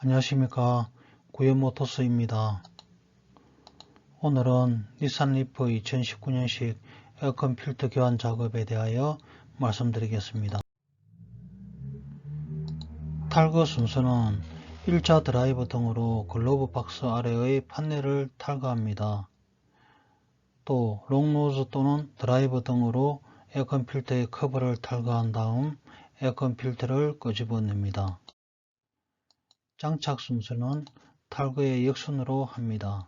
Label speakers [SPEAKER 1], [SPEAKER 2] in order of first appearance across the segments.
[SPEAKER 1] 안녕하십니까 구현모터스입니다. 오늘은 닛산 리프 2019년식 에어컨 필터 교환 작업에 대하여 말씀드리겠습니다. 탈거 순서는 일자 드라이버 등으로 글로브 박스 아래의 판넬을 탈거합니다. 또 롱노즈 또는 드라이버 등으로 에어컨 필터의 커버를 탈거한 다음 에어컨 필터를 끄집어냅니다. 장착 순서는 탈거의 역순으로 합니다.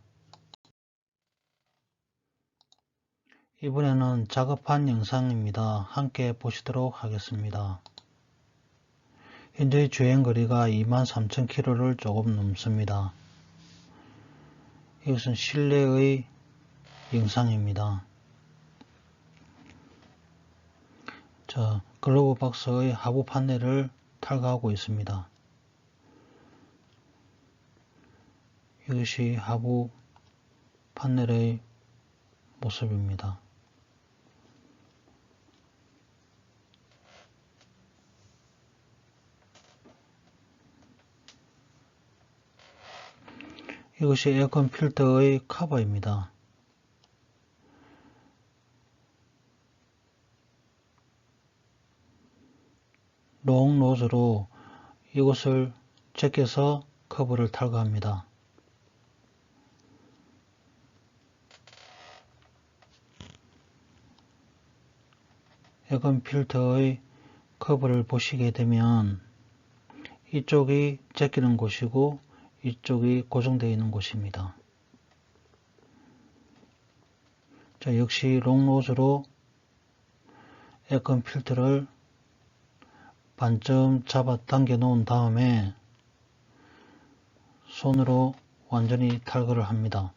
[SPEAKER 1] 이번에는 작업한 영상입니다. 함께 보시도록 하겠습니다. 현재 주행거리가 23,000km를 조금 넘습니다. 이것은 실내의 영상입니다. 자, 글로브 박스의 하부 판넬을 탈거하고 있습니다. 이것이 하부 판넬의 모습입니다. 이것이 에어컨 필터의 커버입니다. 롱 노즈로 이것을 제껴서 커버를 탈거합니다. 에어컨 필터의 커브를 보시게 되면 이쪽이 제끼는 곳이고 이쪽이 고정되어 있는 곳입니다. 자, 역시 롱노즈로 에어컨 필터를 반쯤 잡아 당겨 놓은 다음에 손으로 완전히 탈거를 합니다.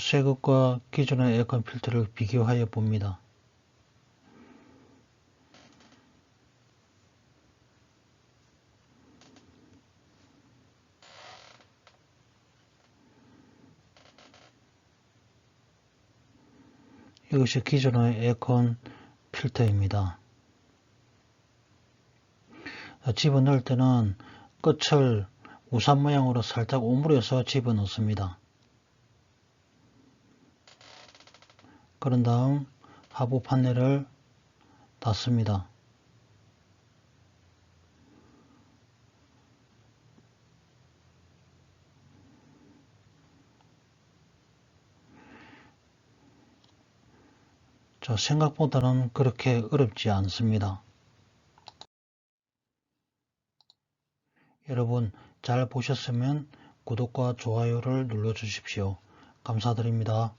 [SPEAKER 1] 새 것과 기존의 에어컨 필터를 비교하여 봅니다. 이것이 기존의 에어컨 필터입니다. 집어넣을 때는 끝을 우산 모양으로 살짝 오므려서 집어넣습니다. 그런 다음 하부 판넬을 닫습니다. 자, 생각보다는 그렇게 어렵지 않습니다. 여러분 잘 보셨으면 구독과 좋아요를 눌러 주십시오. 감사드립니다.